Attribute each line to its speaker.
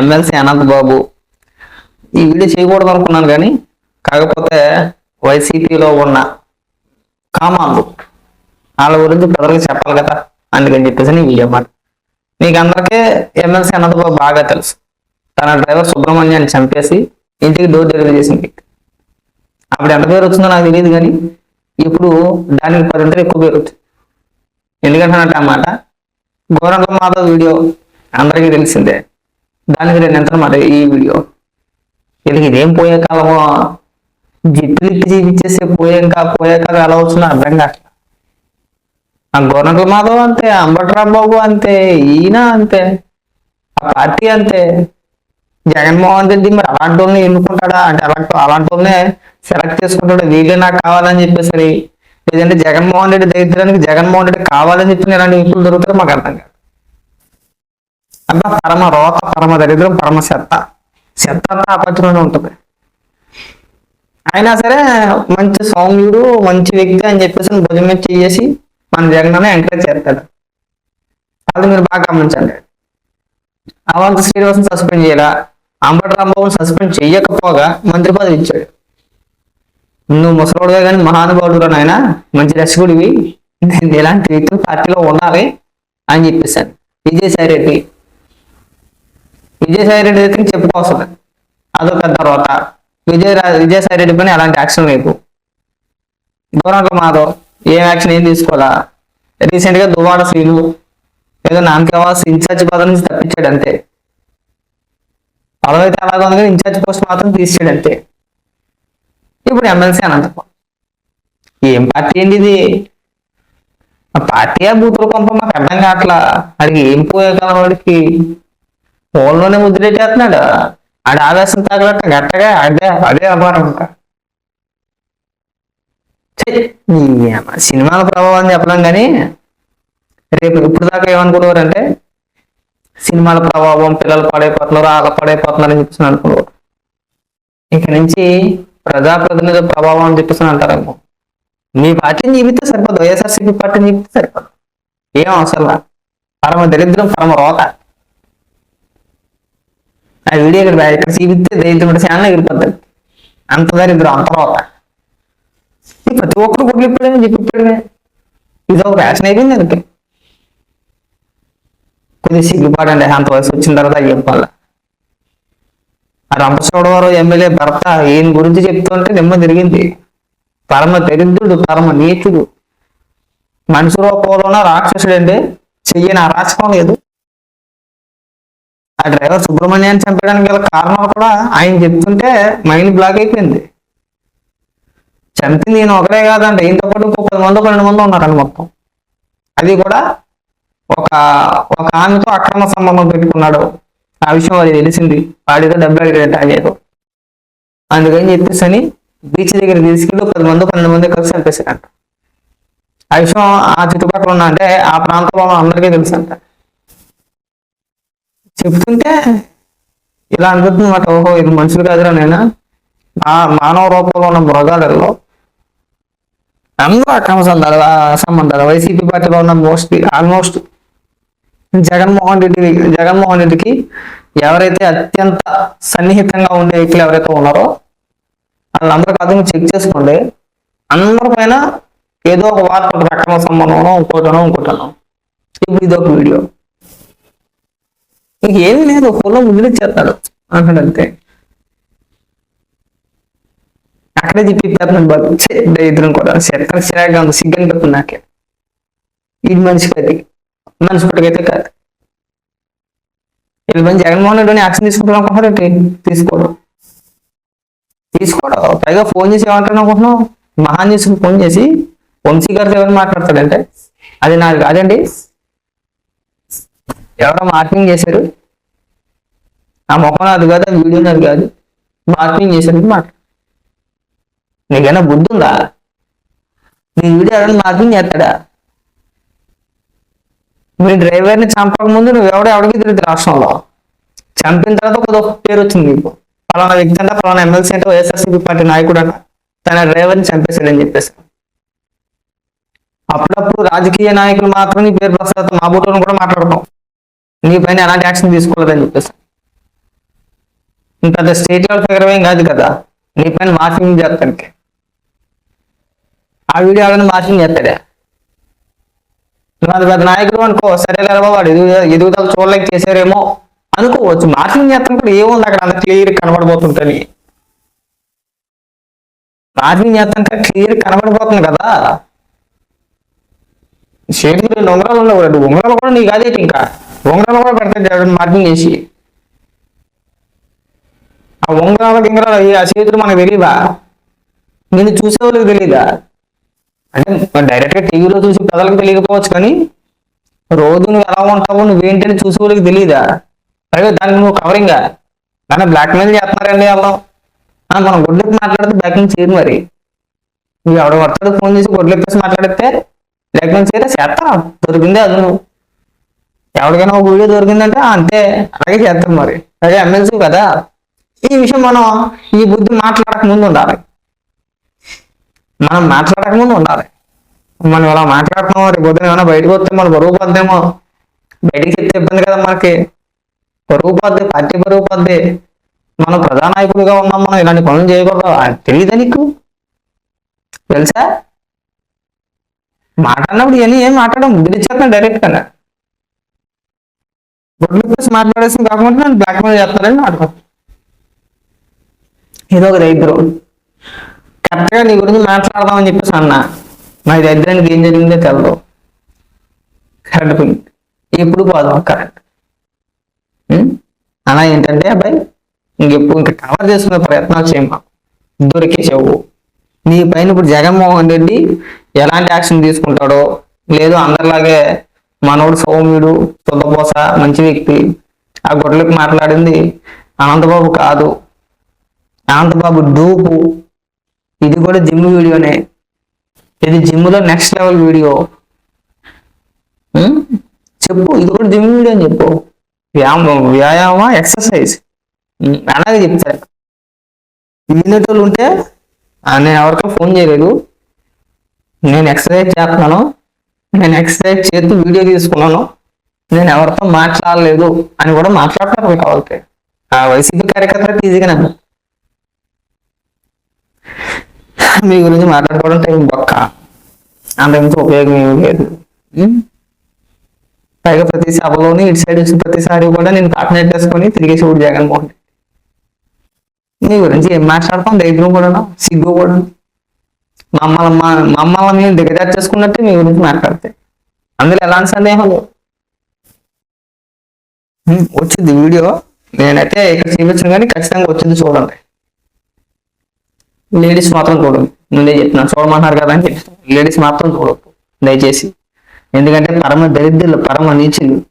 Speaker 1: MLC Anant బాబు ఈ video చేయకూడదు అనుకున్నాను కానీ కాకపోతే వైసీపీలో ఉన్న కామాలు వాళ్ళ గురించి ప్రజలకు చెప్పాలి కదా అందుకని చెప్పేసి ఈ వీడియో మాట. మీకు అందరికీ ఎమ్మెల్సీ అనంత్ బాబు బాగా తెలుసు. తన డ్రైవర్ సుబ్రహ్మణ్యాన్ని చంపేసి ఇంటికి డోర్ డెలివరీ చేసింది. అప్పుడు ఎంత పేరు వచ్చిందో నాకు తెలియదు కానీ ఇప్పుడు దానికి పదింతలు ఎక్కువ పేరు వచ్చింది. ఎందుకంటే అన్నమాట గోరంట్ల మాధవ్ వీడియో అందరికీ తెలిసిందే. దానికి నేను ఎంత మాట ఈ వీడియో. వీళ్ళకి ఇదేం పోయే కాలమో? జిట్టులు ఇట్టి పోయాక పోయాక పోయే కాలం ఎలా వచ్చిందో అర్థం కావట్లేదు ఆ గోరంట్ల మాధవ్ అంతే అంబట్రామ్ బాబు అంతే ఈయన అంతే ఆ పార్టీ అంతే. జగన్మోహన్ రెడ్డి మరి అలాంటి వాళ్ళని ఎన్నుకుంటాడా? అంటే అలాంటి అలాంటి వాళ్ళనే సెలెక్ట్ చేసుకుంటాడు? వీళ్ళే నాకు కావాలని చెప్పేసరి లేదంటే జగన్మోహన్ రెడ్డి దరిద్రానికి జగన్మోహన్ రెడ్డి కావాలని చెప్పిన ఇలాంటి వ్యక్తులు దొరుకుతారు? మాకు అర్థం కాదు. అబ్బా పరమ రోత పరమ దరిద్రం పరమ చెత్త. చెత్త అంతా ఉంటుంది. అయినా సరే మంచి సౌమ్యుడు మంచి వ్యక్తి అని చెప్పేసి భుజం మీద చేసి మన జగన్ ఎంకరేజ్ చేస్తాడు. అది మీరు బాగా గమనించండి. అవంత శ్రీనివాసం సస్పెండ్ చేయాలా? అంబటి రాంబాబుని సస్పెండ్ చెయ్యకపోగా మంత్రి పదవి ఇచ్చాడు. నువ్వు ముసలోడుగా కానీ మహానుభావుడు నాయన మంచి రక్షకుడివి ఇలాంటి వ్యక్తులు పార్టీలో ఉండాలి అని చెప్పేశాను విజయసాయి రెడ్డి విజయసాయి రెడ్డి అయితే చెప్పుకోవస్తుంది అదొక తర్వాత విజయ విజయసాయి రెడ్డి పైన అలాంటి యాక్షన్ లేదు. గౌరవ మాధవ్ ఏం యాక్షన్ ఏం తీసుకోవాలా? రీసెంట్గా దువాడ శ్రీలు ఏదో నామకేవాస్ ఇన్ఛార్జ్ పదవి నుంచి తప్పించాడు అంతే. పదవి అయితే అలాగే ఉంది కానీ ఇన్ఛార్జ్ పోస్ట్ మాత్రం తీసాడు అంతే. ఇప్పుడు ఎమ్మెల్సీ అనంతపురం. ఏం పార్టీ ఏంటి ఇది? ఆ పార్టీ ఆ బూతులు కొంప మాకు అర్థం కావట్లా. అడిగి ఏం పోయే కాలం వాడికి ఫోన్లోనే ముద్రెట్టేస్తున్నాడు ఆడ ఆవేశం తగలట గట్టగా అదే అదే అపారం. ఇంకా సినిమాల ప్రభావం అని చెప్పలేం కానీ రేపు ఇప్పుడు దాకా ఏమనుకునేవారు అంటే సినిమాల ప్రభావం పిల్లలు పడైపోతున్నారు వాళ్ళ పడైపోతున్నారు అని చెప్పేసి అనుకునేవారు ఇక నుంచి ప్రజాప్రతినిధుల ప్రభావం అని చెప్పేసి అనుకో మీ పార్టీని చూపితే సరిపోదు వైఎస్ఆర్సీపీ పార్టీని చూపితే సరిపోదు. ఏం అవసరం పరమ దరిద్రం పరమ రోత. ఆ వీడియో ఇక్కడ ఇక్కడ చూపిస్తే దరిద్రం ఛానల్ ఎగిరిపోతాడు అంత దరిద్రం అంత రోత ప్రతి ఒక్కరు గుడ్లు ఇప్పుడేమో చెప్పిప్పుడే ఇది ఒక ఫ్యాషన్ అయిపోయింది అందుకే కొద్దిగా సిగ్గుపడండి అంత వయసు వచ్చిన తర్వాత చెప్పాలి ఆ రంపచోడవరం ఎమ్మెల్యే భర్త ఈయన గురించి చెప్తుంటే నిమ్మ తిరిగింది. పరమ దరిద్రుడు పరమ నీచుడు. మనిషి రూపంలోన రాక్షసుడు అండి చెయ్యని అరాచకం లేదు. ఆ డ్రైవర్ సుబ్రహ్మణ్యాన్ని చంపడానికి గల కారణాలు కూడా ఆయన చెప్తుంటే మైండ్ బ్లాక్ అయిపోయింది. చంపింది ఈయన ఒకరే కాదండి ఈయనతో పాటు ఇంకో పది మంది పన్నెండు మంది ఉన్నారండి మొత్తం. అది కూడా ఒక ఒక ఆమెతో అక్రమ సంబంధం పెట్టుకున్నాడు. ఆ విషయం అది తెలిసింది. వాడితో డబ్బులు అడిగాడు తాగేదో అందుకని చెప్పేసి అని బీచ్ దగ్గర తీసుకెళ్ళి పది మంది పన్నెండు మంది కలిసి చంపేశారంట. ఆ విషయం ఆ చుట్టుపక్కల ఉన్న అంటే ఆ ప్రాంతంలో అందరికీ తెలుసు అంట చెప్తుంటే ఇలా అనిపిస్తుంది మాట ఓహో ఇది మనుషులు కాదురా నేను ఆ మానవ రూపంలో ఉన్న మృగాలలో అందరూ అక్రమ సంబంధాలు సంబంధాలు. వైసీపీ పార్టీలో ఉన్న మోస్ట్ ఆల్మోస్ట్ జగన్మోహన్ రెడ్డి జగన్మోహన్ రెడ్డికి ఎవరైతే అత్యంత సన్నిహితంగా ఉండే వ్యక్తులు ఎవరైతే ఉన్నారో వాళ్ళందరూ కాదు చెక్ చేసుకోండి. అందరి పైన ఏదో ఒక వార్త అక్రమ సంబంధంలో ఇంకోటనో ఇంకోటనో. ఇప్పుడు ఇది ఒక వీడియో. నీకు ఏమీ లేదు ఫోన్లో ముందు చేస్తాడు. అంటాడు అంతే. అక్కడే చెప్పి బాబు. ఛే, దరిద్రం కూడా. ఎక్కడ చిరాగా ఉంది సిగ్గని పెడుతుంది నాకే. ఇది మనిషి పది మనిషి పట్టుకైతే కాదు. వీళ్ళు మంది జగన్మోహన్ రెడ్డిని యాక్షన్ తీసుకుంటాం అనుకుంటారు తీసుకోడు తీసుకోడు పైగా ఫోన్ చేసి ఏమంటాను అనుకుంటున్నావు? మహాన్ చేసుకుని ఫోన్ చేసి వంశీ గారితో ఎవరు మాట్లాడతాడంటే? అది నాకు కాదండి ఎవరో మార్కింగ్ చేశారు? ఆ ముఖం అది కాదు ఆ వీడియో నాది కాదు. మార్కింగ్ చేశారు మాట. నీకైనా బుద్ధి ఉందా? నీ వీడియో ఎవరైనా మార్కింగ్ చేస్తాడా? మీ డ్రైవర్ని చంపక ముందు నువ్వు ఎవడో ఎవడికి తెలియదు రాష్ట్రంలో? చంపిన తర్వాత కొద్దిగా పేరు వచ్చింది నీకు. పలానా వ్యక్తి అంటే పలానా ఎమ్మెల్సీ అంటే వైఎస్ఆర్సీపీ పార్టీ నాయకుడు అంట. తన డ్రైవర్ని చంపేశాడని చెప్పేసి. అప్పుడప్పుడు రాజకీయ నాయకులు మాత్రం నీ పేరు ప్రస్తుతం మా బూటోని కూడా మాట్లాడతాం. నీ పైన ఎలాంటి యాక్షన్ తీసుకోలేదని చెప్పేసి. ఇంత పెద్ద స్టేట్ లెవెల్ ఫిగర్ ఏం కాదు కదా. నీ పైన మార్కింగ్ చేస్తానికి. ఆ వీడియో ఎవరైనా మార్కింగ్ చేస్తాడే. నువ్వు పెద్ద నాయకుడు అనుకో సరే లేవా వాడు ఎదుగు ఎదుగుదల చూడలేక చేశారేమో అనుకోవచ్చు. మార్కింగ్ చేస్తాను కూడా ఏముంది అక్కడ? అంత క్లియర్ కనబడిపోతుంటని మార్కింగ్ చేస్తాంటే క్లియర్ కనబడిపోతుంది కదా. చేతికి రెండు ఉంగరాలు ఉండవు. రెండు ఉంగరాలు కూడా నీకు అదే ఇంకా ఉంగరాలు కూడా పెడతాడు మార్పింగ్ చేసి. ఆ ఉంగరాలు గింగరాలు అయ్యి ఆ చేతులు మనకు తెలియదా నేను చూసే వాళ్ళకి తెలియదా అంటే డైరెక్ట్గా టీవీలో చూసి ప్రజలకు తెలియకపోవచ్చు కానీ రోజు నువ్వు ఎలా ఉంటావు నువ్వేంటని చూసే వాళ్ళకి తెలియదా పైగా దానికి నువ్వు కవరింగా దాన్ని బ్లాక్మెయిల్ చేస్తున్నారండి వాళ్ళు. మనం గుడ్లకి మాట్లాడితే బ్లాక్మెయిల్ చేయరు మరి. నువ్వు ఎవడో వస్తాడు ఫోన్ చేసి గుడ్లకి మాట్లాడితే బ్లాక్మెయిల్ చేయరా? చేస్తా దొరికిందే అది నువ్వు. ఎవరికైనా ఒక వీడియో దొరికిందంటే అంతే అలాగే చేద్దాం మరి. అదే ఎమ్మెల్సీ కదా. ఈ విషయం మనం ఈ బుద్ధి మాట్లాడక ముందు ఉండాలి. మనం మాట్లాడక ముందు ఉండాలి. మనం ఇలా మాట్లాడుతున్నాం రేపు పొద్దున ఏమైనా బయటకు వస్తే మనం బరువు పోద్దేమో. బయటికి చెప్తే ఇబ్బంది కదా మనకి. బరువు పోద్ది పార్టీ బరువు పోద్ది. మనం ప్రధానాయకులుగా ఉన్నాం మనం ఇలాంటి పనులు చేయకూడదు. తెలియదా నీకు? తెలుసా? మాట్లాడినప్పుడు ఇవన్నీ ఏం మాట్లాడడం బుద్ధి డైరెక్ట్గా. గుడ్లు ప్లస్ మాట్లాడేసి కాకుండా నన్ను బ్లాక్ మెయిల్ చేస్తారని నాటకం ఏదో ఒక దరిద్రం. కరెక్ట్గా నీ గురించి మాట్లాడదామని చెప్పేసి అన్న. నా దరిద్రానికి ఏం జరిగిందో తెలదు. కరెంట్ పోయింది ఎప్పుడు పోదాం కరెంట్ అలా ఏంటంటే అబ్బాయి ఇంకెప్పుడు ఇంకా కవర్ చేసుకునే ప్రయత్నాలు చేయమా దొరికేసావు నీ పైన ఇప్పుడు జగన్మోహన్ రెడ్డి ఎలాంటి యాక్షన్ తీసుకుంటాడో లేదు అందరిలాగే మనోడు సౌమ్యుడు తుదపోస మంచి వ్యక్తి. ఆ గొడ్లకు మాట్లాడింది అనంతబాబు కాదు. అనంతబాబు డూపు. ఇది కూడా జిమ్ వీడియోనే. ఇది జిమ్లో నెక్స్ట్ లెవెల్ వీడియో. చెప్పు. ఇది కూడా జిమ్ వీడియో అని చెప్పు. వ్యాయామం వ్యాయామ ఎక్సర్సైజ్. అలాగే చెప్తారు వినేటోళ్ళు ఉంటే నేను ఎవరికో ఫోన్ చేయలేదు. నేను ఎక్సర్సైజ్ చేస్తున్నాను. నేను ఎక్సర్సైజ్ చేస్తూ వీడియో తీసుకున్నాను. నేను ఎవరితో మాట్లాడలేదు అని కూడా మాట్లాడతారు మీకు కావాలంటే ఆ వైసీపీ కార్యకర్తలకు ఈజీగా నమ్మ మీ గురించి మాట్లాడుకోవడం టైం బొక్క అంతకుమించి ఉపయోగం ఏమి లేదు. పైగా ప్రతి సభలోని ఇటు సైడ్ వచ్చిన ప్రతిసారి కూడా నేను పార్ట్నర్ చేసుకొని తిరిగి చూడు జగన్మోహన్ రెడ్డి. నీ గురించి ఏం మాట్లాడతాం ధైర్యం కూడా సిగ్గు కూడా మమ్మల్ని మా- మమ్మల్ని మేము దిగజారు చేసుకున్నట్టే మీ గురించి మాట్లాడితే. అందులో ఎలాంటి సందేహం లేదు. వచ్చింది వీడియో. నేనైతే ఇక్కడ చూపించాను కానీ ఖచ్చితంగా వచ్చింది చూడండి. లేడీస్ మాత్రం చూడండి ముందే చెప్తున్నాను చూడమన్నారు కదా అని చెప్తాను లేడీస్ మాత్రం చూడొద్దు దయచేసి. ఎందుకంటే పరమ దరిద్రులు పరమ నీచులు.